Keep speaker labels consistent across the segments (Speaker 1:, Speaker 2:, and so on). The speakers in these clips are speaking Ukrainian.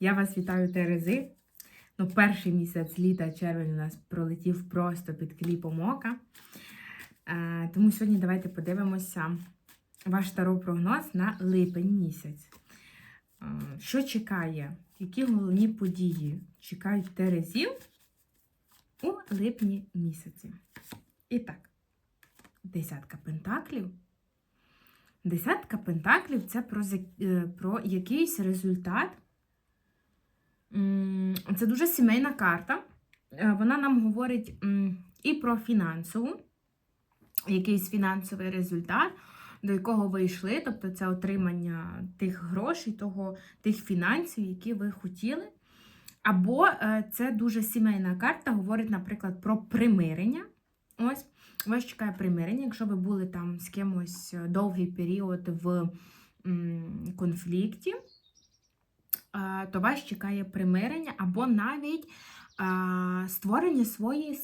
Speaker 1: Я вас вітаю, Терези. Ну, перший місяць літа, червень у нас пролетів просто під кліпом ока. Е, тому сьогодні давайте подивимося ваш таро-прогноз на липень місяць. Е, що чекає? Які головні події чекають Терезів у липні місяці? І так, десятка пентаклів. Десятка пентаклів це про, е, про якийсь результат. Це дуже сімейна карта. Е, Вона нам говорить і про фінансову, якийсь фінансовий результат, до якого ви йшли, тобто це отримання тих грошей, того, тих фінансів, які ви хотіли. Або е, це дуже сімейна карта, говорить, наприклад, про примирення. Ось, вас чекає примирення, якщо ви були там з кимось е, довгий період в конфлікті, то вас чекає примирення, або навіть створення своєї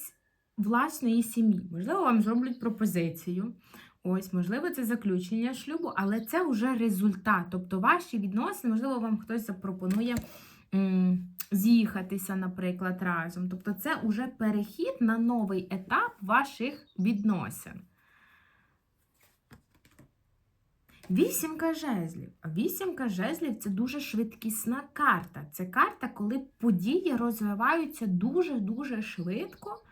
Speaker 1: власної сім'ї. Можливо, вам зроблять пропозицію. Ось, можливо, це заключення шлюбу, але це вже результат. Тобто ваші відносини, можливо, вам хтось запропонує з'їхатися, наприклад, разом. Тобто, це вже перехід на новий етап ваших відносин. Вісімка жезлів. Вісімка жезлів це дуже швидкісна карта. Це карта, коли події розвиваються дуже-дуже швидко.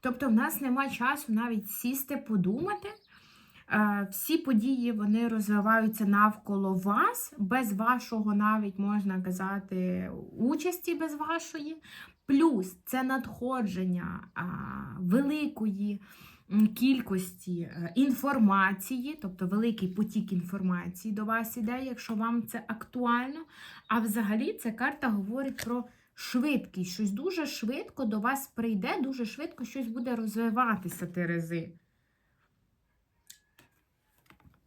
Speaker 1: Тобто, в нас немає часу навіть сісти, подумати. Е, Всі події вони розвиваються навколо вас, без вашого, навіть можна казати, участі без вашої. Плюс це надходження великої кількості е, інформації, тобто великий потік інформації до вас іде, якщо вам це актуально. А взагалі ця карта говорить про швидкість. Щось дуже швидко до вас прийде, дуже швидко щось буде розвиватися, Терези.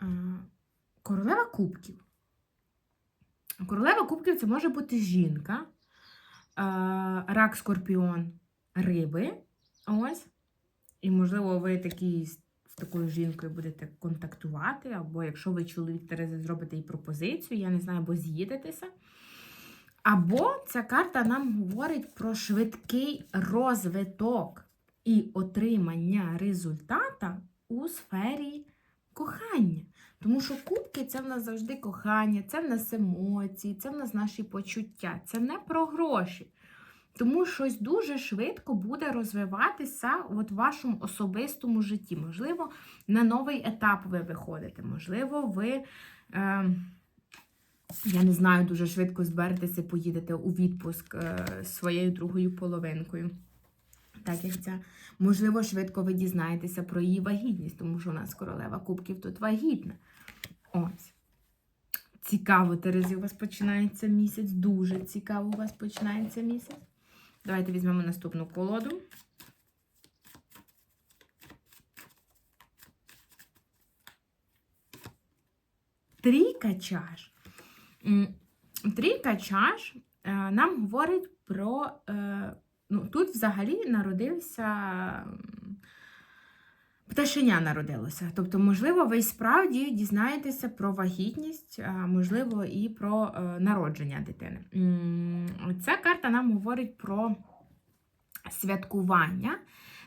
Speaker 1: Е, Королева кубків. Королева кубків це може бути жінка, е, рак, скорпіон, риби. Ось. І, можливо, ви такі, з такою жінкою будете контактувати, або якщо ви чоловік Терези, зробите їй пропозицію, я не знаю, або з'їдетеся. Або ця карта нам говорить про швидкий розвиток і отримання результата у сфері кохання. Тому що кубки це в нас завжди кохання, це в нас емоції, це в нас наші почуття, це не про гроші. Тому щось дуже швидко буде розвиватися от в вашому особистому житті. Можливо, на новий етап ви виходите. Можливо, ви, е, я не знаю, дуже швидко зберетеся, поїдете у відпуск е, з своєю другою половинкою. Так як ця, можливо, швидко ви дізнаєтеся про її вагітність, тому що у нас королева кубків тут вагітна. Ось. Цікаво, Терезі, у вас починається місяць. Дуже цікаво у вас починається місяць. Давайте візьмемо наступну колоду. Трійка чаш. Трійка чаш е, нам говорить про. е, Ну, тут взагалі народився. Пташеня народилося. Тобто, можливо, ви справді дізнаєтеся про вагітність, можливо, і про е, народження дитини. Ця карта нам говорить про святкування.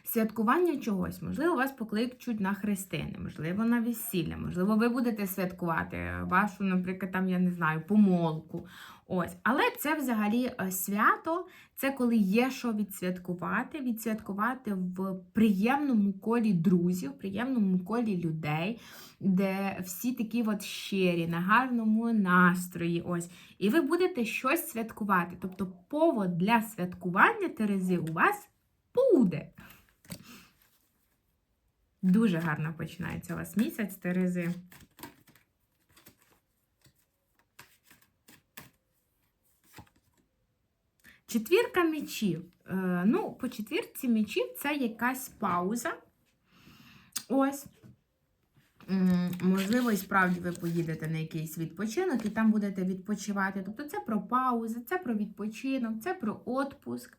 Speaker 1: Святкування чогось. Можливо, вас покличуть на хрестини, можливо, на весілля, можливо, ви будете святкувати вашу, наприклад, там, я не знаю, помолку. Ось. Але це взагалі е, свято, це коли є що відсвяткувати, відсвяткувати в приємному колі друзів, приємному колі людей, де всі такі от щирі, на гарному настрої. Ось. І ви будете щось святкувати. Тобто повод для святкування Терези у вас буде. Дуже гарно починається у вас місяць, Терези. Четвірка мечів. Е, ну, по четвірці мечів це якась пауза. Ось. Можливо, і справді ви поїдете на якийсь відпочинок і там будете відпочивати. Тобто це про паузи, це про відпочинок, це про отпуск.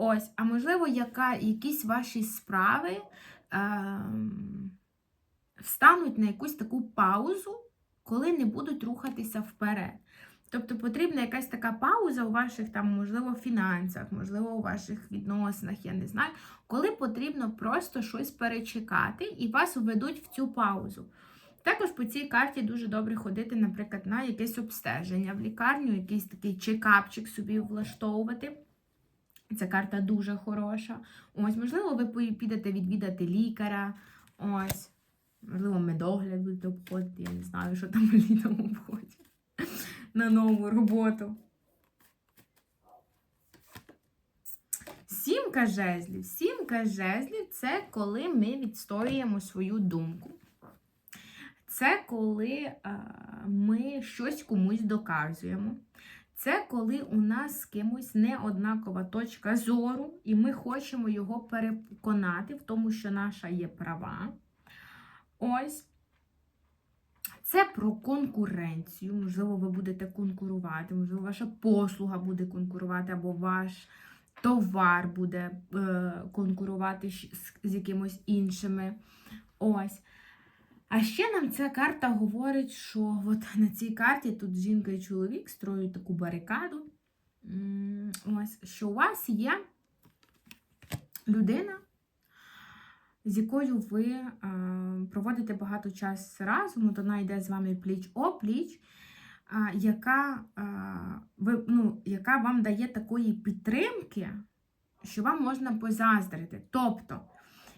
Speaker 1: Ось, а можливо, яка, якісь ваші справи ем, встануть на якусь таку паузу, коли не будуть рухатися вперед. Тобто потрібна якась така пауза у ваших там, можливо, фінансах, можливо, у ваших відносинах, я не знаю, коли потрібно просто щось перечекати і вас введуть в цю паузу. Також по цій карті дуже добре ходити, наприклад, на якесь обстеження в лікарню, якийсь такий чекапчик собі влаштовувати. Ця карта дуже хороша. Ось, можливо, ви підете відвідати лікаря. Ось, можливо, медогляд будете обходити. Я не знаю, що там літом обходять на нову роботу. Сімка жезлів. Сімка жезлів це коли ми відстоюємо свою думку. Це коли ми щось комусь доказуємо. Це коли у нас з кимось не однакова точка зору, і ми хочемо його переконати в тому, що наша є права. Ось. Це про конкуренцію. Можливо, ви будете конкурувати, можливо, ваша послуга буде конкурувати, або ваш товар буде е, конкурувати з якимось іншими. Ось. А ще нам ця карта говорить, що от на цій карті тут жінка і чоловік строють таку барикаду. Ось, що у вас є людина, з якою ви проводите багато часу разом, от вона йде з вами пліч опліч, а, яка, ви, ну, яка вам дає такої підтримки, що вам можна позаздрити. Тобто,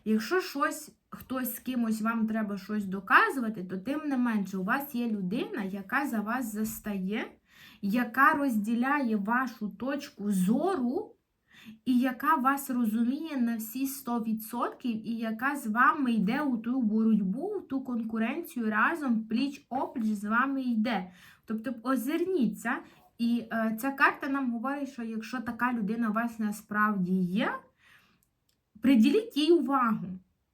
Speaker 1: якщо щось, хтось з кимось вам треба щось доказувати, то тим не менше у вас є людина, яка за вас застає, яка розділяє вашу точку зору і яка вас розуміє на всі 100%, і яка з вами йде у ту боротьбу, у ту конкуренцію разом пліч-опліч з вами йде. Тобто озирніться, і е, ця карта нам говорить, що якщо така людина у вас насправді є, приділіть їй увагу.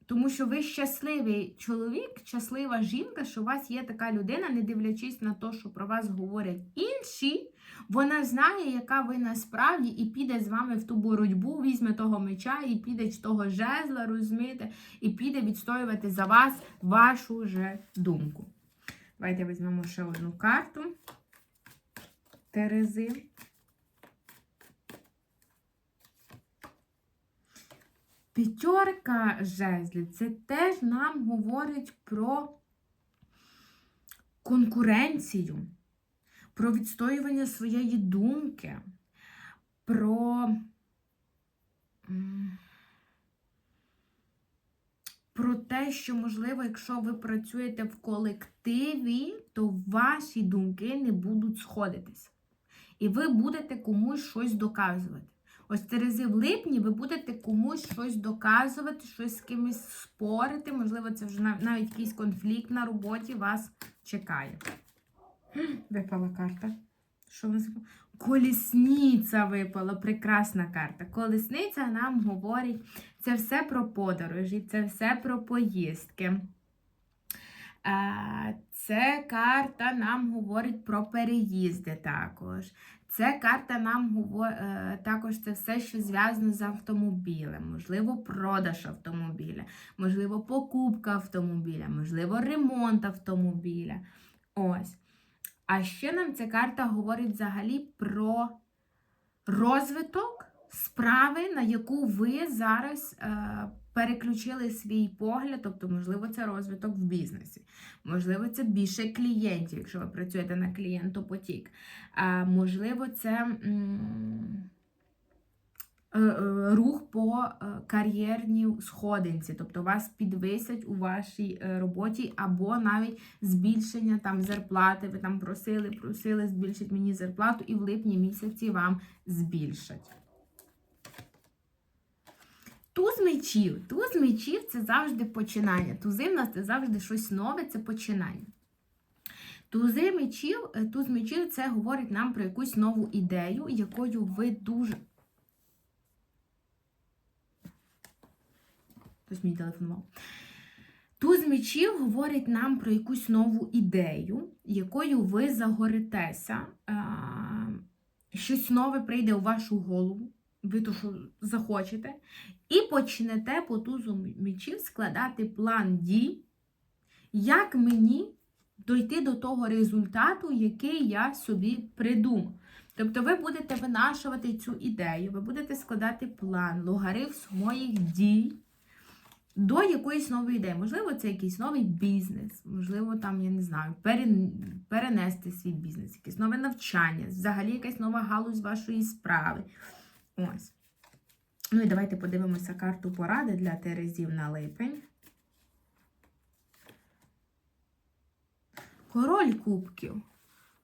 Speaker 1: Тому що ви щасливий чоловік, щаслива жінка, що у вас є така людина, не дивлячись на те, що про вас говорять інші, вона знає, яка ви насправді, і піде з вами в ту боротьбу, візьме того меча, і піде з того жезла, розумієте, і піде відстоювати за вас вашу же думку. Давайте візьмемо ще одну карту. Терези. П'ятерка жезлів це теж нам говорить про конкуренцію, про відстоювання своєї думки, про, про те, що, можливо, якщо ви працюєте в колективі, то ваші думки не будуть сходитись. І ви будете комусь щось доказувати. Ось Терези в липні ви будете комусь щось доказувати, щось з кимось спорити. Можливо, це вже навіть якийсь конфлікт на роботі вас чекає. Випала карта. Що нас? Колісниця випала, прекрасна карта. Колісниця нам говорить, це все про подорожі, це все про поїздки. Це карта нам говорить про переїзди також. Це карта нам говорить також це все, що зв'язано з автомобілем, можливо, продаж автомобіля, можливо, покупка автомобіля, можливо, ремонт автомобіля. Ось. А ще нам ця карта говорить взагалі про розвиток справи, на яку ви зараз е, переключили свій погляд, тобто, можливо, це розвиток в бізнесі, можливо, це більше клієнтів, якщо ви працюєте на клієнтопотік. А, можливо, це е, е, рух по е, кар'єрній сходинці, тобто вас підвисять у вашій роботі, або навіть збільшення там зарплати. Ви там просили, просили збільшити мені зарплату, і в липні місяці вам збільшать. Туз мечів. Туз мечів це завжди починання. Тузи в нас це завжди щось нове, це починання. Тузи мечів, е, туз мечів це говорить нам про якусь нову ідею, якою ви дуже. Хтось мені телефонував. Туз мечів говорить нам про якусь нову ідею, якою ви загоритеся. Щось нове прийде у вашу голову, ви то, що захочете, і почнете по тузу мечів складати план дій, як мені дойти до того результату, який я собі придумав. Тобто ви будете винашувати цю ідею, ви будете складати план, логарифм моїх дій до якоїсь нової ідеї. Можливо, це якийсь новий бізнес, можливо, там, я не знаю, перенести свій бізнес, якесь нове навчання, взагалі якась нова галузь вашої справи. Ось. Ну і давайте подивимося карту поради для Терезів на липень. Король кубків.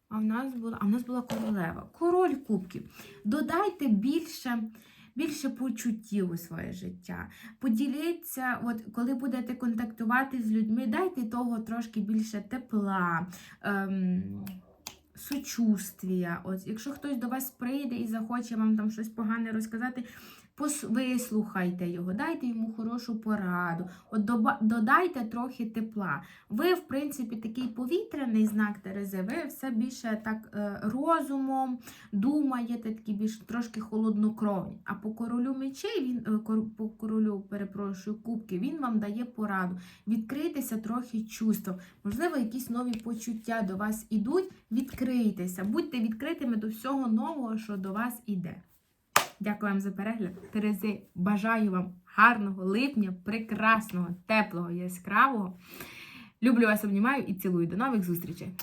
Speaker 1: А в нас була, а в нас була королева. Король кубків. Додайте більше, більше почуттів у своє життя. Поділіться, от коли будете контактувати з людьми, дайте того трошки більше тепла. Ем, Сочувствія. От, якщо хтось до вас прийде і захоче вам там щось погане розказати, вислухайте його, дайте йому хорошу пораду, от додайте трохи тепла. Ви, в принципі, такий повітряний знак Терези, ви все більше так е, розумом думаєте, такі більш трошки холоднокровні. А по королю мечей, він, е, по королю, перепрошую, кубки, він вам дає пораду. Відкрийтеся трохи чувством. Можливо, якісь нові почуття до вас ідуть. Відкрийтеся, будьте відкритими до всього нового, що до вас іде. Дякую вам за перегляд. Терези, бажаю вам гарного липня, прекрасного, теплого, яскравого. Люблю вас, обнімаю і цілую. До нових зустрічей!